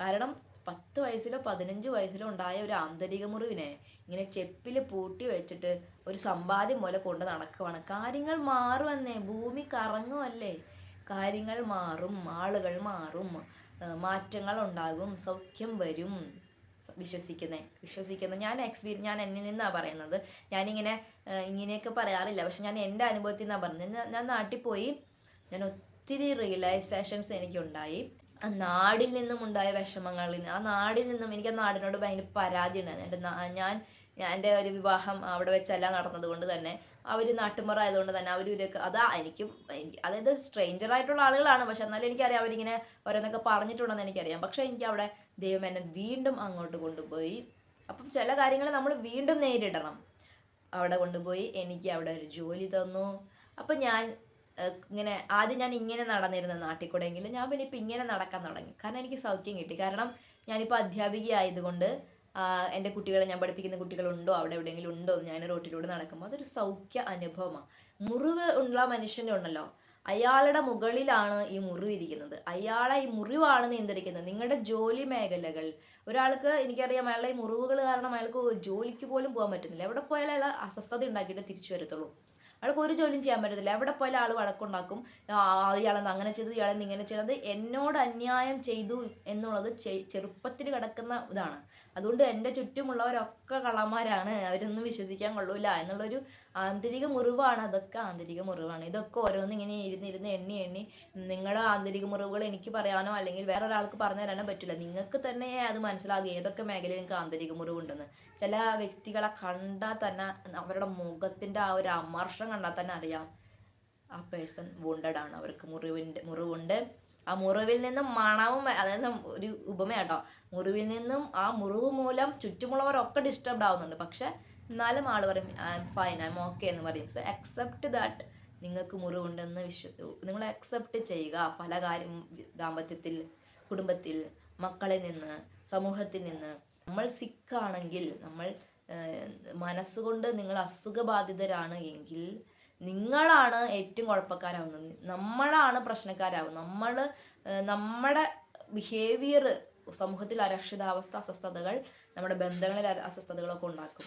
A: കാരണം പത്ത് വയസ്സിലോ പതിനഞ്ച് വയസ്സിലോ ഉണ്ടായ ഒരു ആന്തരിക മുറിവിനെ ഇങ്ങനെ ചെപ്പിൽ പൂട്ടി വെച്ചിട്ട് ഒരു സമ്പാദ്യം പോലെ കൊണ്ട് നടക്കുവാണ്. കാര്യങ്ങൾ മാറുമെന്നേ ഭൂമി കറങ്ങുമല്ലേ? കാര്യങ്ങൾ മാറും ആളുകൾ മാറും മാറ്റങ്ങൾ ഉണ്ടാകും സൗഖ്യം വരും. വിശ്വസിക്കുന്നത് വിശ്വസിക്കുന്നേ വിശ്വസിക്കുന്ന. ഞാൻ എക്സ്പീരിയൻ ഞാൻ എന്നിൽ നിന്നാണ് പറയുന്നത്. ഞാനിങ്ങനെ ഇങ്ങനെയൊക്കെ പറയാറില്ല. പക്ഷെ ഞാൻ എന്റെ അനുഭവത്തിൽ നിന്നാണ് പറഞ്ഞത്. ഞാൻ- നാട്ടിൽ പോയി ഞാൻ ഒത്തിരി റിയലൈസേഷൻസ് എനിക്കുണ്ടായി. നാടിൽ നിന്നും ഉണ്ടായ വിഷമങ്ങളിൽ നിന്ന് ആ നാടിൽ നിന്നും എനിക്ക് ആ നാടിനോട് ഭയങ്കര പരാതി ഉണ്ടായിരുന്നു. ഞാൻ ഞാൻ എന്റെ ഒരു വിവാഹം അവിടെ വെച്ചല്ല നടന്നത് കൊണ്ട് തന്നെ അവർ നാട്ടുമ്പുറ ആയതുകൊണ്ട് തന്നെ അവർ ഇവരൊക്കെ അതാ എനിക്കും അതായത് സ്ട്രേഞ്ചർ ആയിട്ടുള്ള ആളുകളാണ്. പക്ഷെ എന്നാലും എനിക്കറിയാം അവരിങ്ങനെ ഓരോന്നൊക്കെ പറഞ്ഞിട്ടുണ്ടെന്ന് എനിക്കറിയാം. പക്ഷെ എനിക്ക് അവിടെ ദൈവം എന്നെ വീണ്ടും അങ്ങോട്ട് കൊണ്ടുപോയി. അപ്പം ചില കാര്യങ്ങൾ നമ്മൾ വീണ്ടും നേരിടണം. അവിടെ കൊണ്ടുപോയി എനിക്ക് അവിടെ ഒരു ജോലി തന്നു. അപ്പം ഞാൻ ഇങ്ങനെ ആദ്യം ഞാൻ ഇങ്ങനെ നടന്നിരുന്ന നാട്ടിൽ കൂടെ എങ്കിലും ഞാൻ പിന്നെ ഇപ്പം ഇങ്ങനെ നടക്കാൻ തുടങ്ങി. കാരണം എനിക്ക് സൗഖ്യം കിട്ടി. കാരണം ഞാനിപ്പോൾ അധ്യാപിക ആയതുകൊണ്ട് എന്റെ കുട്ടികളെ ഞാൻ പഠിപ്പിക്കുന്ന കുട്ടികളുണ്ടോ അവിടെ എവിടെയെങ്കിലും ഉണ്ടോ ഞാൻ റോട്ടിലൂടെ നടക്കുമ്പോൾ അതൊരു സൗഖ്യ അനുഭവമാണ് മുറിവ് ഉള്ള മനുഷ്യന്റെ ഉണ്ടല്ലോ അയാളുടെ മുകളിലാണ് ഈ മുറിവ് ഇരിക്കുന്നത്. അയാളെ ഈ മുറിവാണ് നിയന്ത്രിക്കുന്നത്. നിങ്ങളുടെ ജോലി മേഖലകൾ ഒരാൾക്ക് എനിക്കറിയാം അയാളുടെ ഈ മുറിവുകൾ കാരണം അയാൾക്ക് ജോലിക്ക് പോലും പോകാൻ പറ്റുന്നില്ല. എവിടെ പോയാലും അയാൾ അസ്വസ്ഥത ഉണ്ടാക്കിയിട്ട് തിരിച്ചു വരത്തുള്ളൂ. അയാൾക്ക് ഒരു ജോലിയും ചെയ്യാൻ പറ്റത്തില്ല. എവിടെ പോയാലും ആൾ വഴക്കുണ്ടാക്കും. ഇയാളെന്ന് അങ്ങനെ ചെയ്തു ഇയാളെന്ന് ഇങ്ങനെ ചെയ്തത് എന്നോട് അന്യായം ചെയ്തു എന്നുള്ളത് ചെറുപ്പത്തിൽ കിടക്കുന്ന ഇതാണ്. അതുകൊണ്ട് എന്റെ ചുറ്റുമുള്ളവരൊക്കെ കള്ളന്മാരാണ്. അവരൊന്നും വിശ്വസിക്കാൻ കൊള്ളൂല എന്നുള്ളൊരു ആന്തരിക മുറിവാണ്. അതൊക്കെ ആന്തരിക മുറിവാണ്. ഇതൊക്കെ ഓരോന്ന് ഇങ്ങനെ ഇരുന്നിരുന്ന് എണ്ണി എണ്ണി നിങ്ങളുടെ ആന്തരിക മുറിവുകൾ എനിക്ക് പറയാനോ അല്ലെങ്കിൽ വേറെ ഒരാൾക്ക് പറഞ്ഞു തരാനോ പറ്റില്ല. നിങ്ങൾക്ക് തന്നെ അത് മനസ്സിലാകും ഏതൊക്കെ മേഖലയിൽ നിങ്ങൾക്ക് ആന്തരിക മുറിവുണ്ടെന്ന്. ചില വ്യക്തികളെ കണ്ടാൽ തന്നെ അവരുടെ മുഖത്തിന്റെ ആ ഒരു അമർഷം കണ്ടാൽ തന്നെ അറിയാം. ആ പേഴ്സൺ വൂണ്ടഡ് ആണ്. അവർക്ക് മുറിവിന്റെ മുറിവുണ്ട്. ആ മുറിവിൽ നിന്നും മണവും അതായത് ഒരു ഉപമയാട്ടോ. മുറിവിൽ നിന്നും ആ മുറിവ് മൂലം ചുറ്റുമുള്ളവരൊക്കെ ഡിസ്റ്റർബ്ഡ് ആവുന്നുണ്ട്. പക്ഷെ എന്നാലും ആൾ പറയും I M fine I M okay എന്ന് പറയും. സോ അക്സെപ്റ്റ് ദാറ്റ് നിങ്ങൾക്ക് മുറിവുണ്ടെന്ന് വിശ്വ നിങ്ങൾ അക്സെപ്റ്റ് ചെയ്യുക. പല കാര്യം ദാമ്പത്യത്തിൽ കുടുംബത്തിൽ മക്കളിൽ നിന്ന് സമൂഹത്തിൽ നിന്ന്. നമ്മൾ സിക്കാണെങ്കിൽ നമ്മൾ മനസ്സുകൊണ്ട് നിങ്ങൾ അസുഖബാധിതരാണ് എങ്കിൽ നിങ്ങളാണ് ഏറ്റവും കുഴപ്പക്കാരാവുന്നത്. നമ്മളാണ് പ്രശ്നക്കാരാവുന്നത്. നമ്മൾ നമ്മുടെ ബിഹേവിയർ സമൂഹത്തിൽ അരക്ഷിതാവസ്ഥ അസ്വസ്ഥതകൾ നമ്മുടെ ബന്ധങ്ങളിൽ അസ്വസ്ഥതകളൊക്കെ ഉണ്ടാക്കും.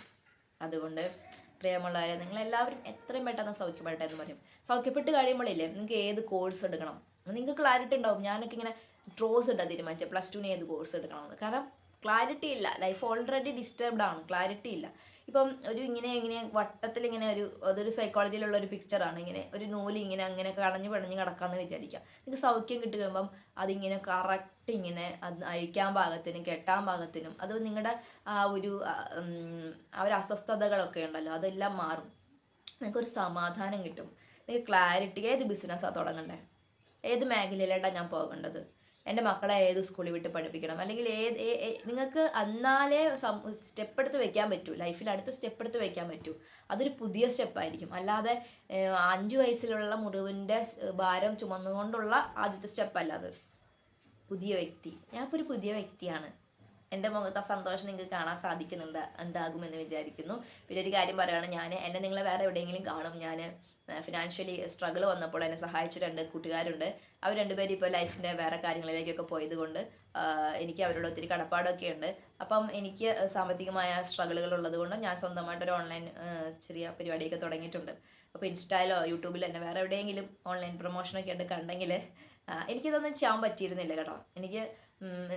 A: അതുകൊണ്ട് പ്രിയമുള്ളവരെ നിങ്ങൾ എല്ലാവരും എത്രയും പെട്ടെന്ന് സൗഖ്യപ്പെടട്ടെ എന്ന് പറയും. സൗഖ്യപ്പെട്ട് കഴിയുമ്പോഴില്ലേ നിങ്ങൾക്ക് ഏത് കോഴ്സ് എടുക്കണം? നിങ്ങൾക്ക് ക്ലാരിറ്റി ഉണ്ടാവും. ഞാനൊക്കെ ഇങ്ങനെ ഡ്രോസ് ഇടാൻ തീരുമാനിച്ചത് പ്ലസ് ടുവിന് ഏത് കോഴ്സ് എടുക്കണമെന്ന്. കാരണം ക്ലാരിറ്റി ഇല്ല. ലൈഫ് ഓൾറെഡി ഡിസ്റ്റർബ്ഡ് ആണ്. ക്ലാരിറ്റി ഇല്ല. ഇപ്പം ഒരു ഇങ്ങനെ ഇങ്ങനെ വട്ടത്തിൽ ഇങ്ങനെ ഒരു അതൊരു സൈക്കോളജിയിലുള്ള ഒരു പിക്ചറാണ് ഇങ്ങനെ ഒരു നൂൽ ഇങ്ങനെ അങ്ങനെ കടഞ്ഞ് പിടഞ്ഞ് കിടക്കാമെന്ന് വിചാരിക്കുക. നിങ്ങൾക്ക് സൗഖ്യം കിട്ടി കഴിയുമ്പം അതിങ്ങനെ കറക്റ്റ് ഇങ്ങനെ അത് അഴിക്കാൻ ഭാഗത്തിനും കെട്ടാൻ ഭാഗത്തിനും അത് നിങ്ങളുടെ ആ ഒരു ആ, ഒരു അസ്വസ്ഥതകളൊക്കെ ഉണ്ടല്ലോ അതെല്ലാം മാറും. നിങ്ങൾക്കൊരു സമാധാനം കിട്ടും. നിങ്ങൾക്ക് ക്ലാരിറ്റി ഏത് ബിസിനസ്സാണ് തുടങ്ങണ്ടേ? ഏത് മേഖലയിലാണ് ഞാൻ പോകേണ്ടത്? എന്റെ മക്കളെ ഏത് സ്കൂളിൽ വിട്ട് പഠിപ്പിക്കണം? അല്ലെങ്കിൽ ഏത് നിങ്ങൾക്ക് എന്നാലേ സ്റ്റെപ്പ് എടുത്ത് വെക്കാൻ പറ്റൂ. ലൈഫിൽ അടുത്ത സ്റ്റെപ്പ് എടുത്ത് വെക്കാൻ പറ്റൂ. അതൊരു പുതിയ സ്റ്റെപ്പായിരിക്കും. അല്ലാതെ അഞ്ച് വയസ്സിലുള്ള മുറിവിന്റെ ഭാരം ചുമന്നുകൊണ്ടുള്ള ആദ്യത്തെ സ്റ്റെപ്പല്ല അത്. പുതിയ വ്യക്തി. ഞാനിപ്പോൾ ഒരു പുതിയ വ്യക്തിയാണ്. എന്റെ മുഖത്ത് ആ സന്തോഷം നിങ്ങൾക്ക് കാണാൻ സാധിക്കുന്നുണ്ട് ഉണ്ടാകുമെന്ന് വിചാരിക്കുന്നു. പിന്നെ ഒരു കാര്യം പറയുകയാണ് ഞാൻ എന്നെ നിങ്ങളെ വേറെ എവിടെയെങ്കിലും കാണും. ഞാൻ ഫിനാൻഷ്യലി സ്ട്രഗിൾ വന്നപ്പോൾ എന്നെ സഹായിച്ച രണ്ട് കൂട്ടുകാരുണ്ട്. അവർ രണ്ടുപേരും ഇപ്പോൾ ലൈഫിന്റെ വേറെ കാര്യങ്ങളിലേക്കൊക്കെ പോയത് കൊണ്ട് എനിക്ക് അവരോട് ഒത്തിരി കടപ്പാടൊക്കെ ഉണ്ട്. അപ്പം എനിക്ക് സാമ്പത്തികമായ സ്ട്രഗിളുകൾ ഉള്ളതുകൊണ്ട് ഞാൻ സ്വന്തമായിട്ടൊരു ഓൺലൈൻ ചെറിയ പരിപാടിയൊക്കെ തുടങ്ങിയിട്ടുണ്ട്. അപ്പോൾ ഇൻസ്റ്റയിലോ യൂട്യൂബിലോ എന്നെ വേറെ എവിടെയെങ്കിലും ഓൺലൈൻ പ്രൊമോഷനൊക്കെ ഉണ്ട് കണ്ടെങ്കിൽ എനിക്കിതൊന്നും ചെയ്യാൻ പറ്റിയിരുന്നില്ല കേട്ടോ. എനിക്ക്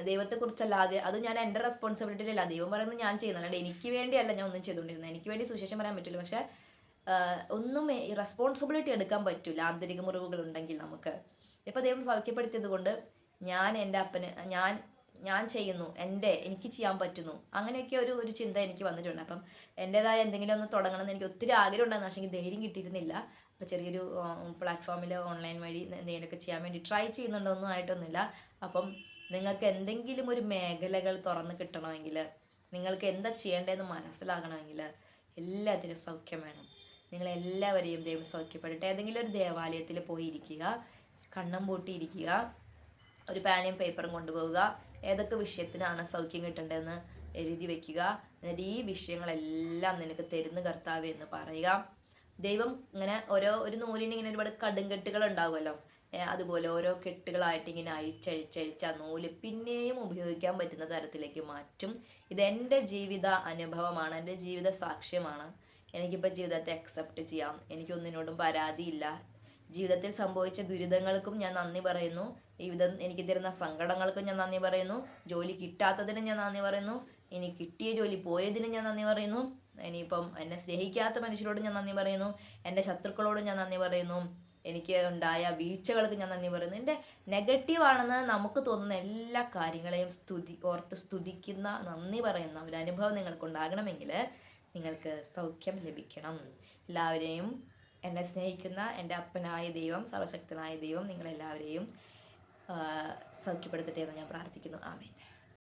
A: ദൈവത്തെക്കുറിച്ചല്ലാതെ അത് ഞാൻ എന്റെ റെസ്പോൺസിബിലിറ്റിയിലല്ല ദൈവം പറയുന്നത് ഞാൻ ചെയ്യുന്നുണ്ട്. എനിക്ക് വേണ്ടിയല്ല ഞാൻ ഒന്നും ചെയ്തുകൊണ്ടിരുന്നത്. എനിക്ക് വേണ്ടി സുശേഷം പറയാൻ പറ്റില്ല. പക്ഷേ ഒന്നും റെസ്പോൺസിബിലിറ്റി എടുക്കാൻ പറ്റില്ല ആന്തരിക മുറിവുകൾ ഉണ്ടെങ്കിൽ നമുക്ക്. ഇപ്പം ദൈവം സൗഖ്യപ്പെടുത്തിയത് കൊണ്ട് ഞാൻ എന്റെ അപ്പന് ഞാൻ ഞാൻ ചെയ്യുന്നു. എന്റെ എനിക്ക് ചെയ്യാൻ പറ്റുന്നു. അങ്ങനെയൊക്കെ ഒരു ഒരു ചിന്ത എനിക്ക് വന്നിട്ടുണ്ട്. അപ്പം എന്റെതായ എന്തെങ്കിലും ഒന്ന് തുടങ്ങണം എന്ന് എനിക്ക് ഒത്തിരി ആഗ്രഹം ഉണ്ടായിരുന്നു. പക്ഷേ ധൈര്യം കിട്ടിയിരുന്നില്ല. അപ്പോൾ ചെറിയൊരു പ്ലാറ്റ്ഫോമിൽ ഓൺലൈൻ വഴി എന്തെങ്കിലുമൊക്കെ ചെയ്യാൻ വേണ്ടി ട്രൈ ചെയ്യുന്നുണ്ടോന്നും ആയിട്ടൊന്നുമില്ല. അപ്പം നിങ്ങൾക്ക് എന്തെങ്കിലും ഒരു മേഖലകൾ തുറന്ന് കിട്ടണമെങ്കിൽ നിങ്ങൾക്ക് എന്താ ചെയ്യേണ്ടതെന്ന് മനസ്സിലാകണമെങ്കിൽ എല്ലാത്തിനും സൗഖ്യം വേണം. നിങ്ങളെല്ലാവരെയും ദൈവം സൗഖ്യപ്പെടട്ടെ. ഏതെങ്കിലും ഒരു ദേവാലയത്തിൽ പോയിരിക്കുക കണ്ണം പൂട്ടിയിരിക്കുക ഒരു പാനയും പേപ്പറും കൊണ്ടുപോവുക ഏതൊക്കെ വിഷയത്തിനാണ് സൗഖ്യം കിട്ടേണ്ടതെന്ന് എഴുതി വെക്കുക. എന്നിട്ട് ഈ വിഷയങ്ങളെല്ലാം നിനക്ക് തരുന്ന കർത്താവ് എന്ന് പറയുക. ദൈവം ഇങ്ങനെ ഓരോ ഒരു നൂലിന് ഇങ്ങനെ ഒരുപാട് കടുങ്കെട്ടുകൾ ഉണ്ടാവുമല്ലോ അതുപോലെ ഓരോ കെട്ടുകളായിട്ട് ഇങ്ങനെ അഴിച്ചഴിച്ചഴിച്ച് ആ നൂൽ പിന്നെയും ഉപയോഗിക്കാൻ പറ്റുന്ന തരത്തിലേക്ക് മാറ്റും. ഇത് എന്റെ ജീവിത അനുഭവമാണ് എന്റെ ജീവിത സാക്ഷ്യമാണ്. എനിക്കിപ്പോൾ ജീവിതത്തെ അക്സെപ്റ്റ് ചെയ്യാം. എനിക്കൊന്നിനോടും പരാതിയില്ല. ജീവിതത്തിൽ സംഭവിച്ച ദുരിതങ്ങൾക്കും ഞാൻ നന്ദി പറയുന്നു. ജീവിതം എനിക്ക് തരുന്ന സങ്കടങ്ങൾക്കും ഞാൻ നന്ദി പറയുന്നു. ജോലി കിട്ടാത്തതിനും ഞാൻ നന്ദി പറയുന്നു. ഇനി കിട്ടിയ ജോലി പോയതിനും ഞാൻ നന്ദി പറയുന്നു. ഇനിയിപ്പം എന്നെ സ്നേഹിക്കാത്ത മനുഷ്യരോടും ഞാൻ നന്ദി പറയുന്നു. എന്റെ ശത്രുക്കളോടും ഞാൻ നന്ദി പറയുന്നു. എനിക്ക് ഉണ്ടായ വീഴ്ചകൾക്ക് ഞാൻ നന്ദി പറയുന്നു. എന്റെ നെഗറ്റീവ് ആണെന്ന് നമുക്ക് തോന്നുന്ന എല്ലാ കാര്യങ്ങളെയും സ്തുതി ഓർത്ത് സ്തുതിക്കുന്ന നന്ദി പറയുന്ന ഒരു അനുഭവം നിങ്ങൾക്ക് ഉണ്ടാകണമെങ്കിൽ നിങ്ങൾക്ക് സൗഖ്യം ലഭിക്കണം. എല്ലാവരെയും എന്നെ സ്നേഹിക്കുന്ന എന്റെ അപ്പനായ ദൈവം സർവശക്തനായ ദൈവം നിങ്ങളെല്ലാവരെയും സൗഖ്യപ്പെടുത്തട്ടെ എന്ന് ഞാൻ പ്രാർത്ഥിക്കുന്നു. ആമേൻ.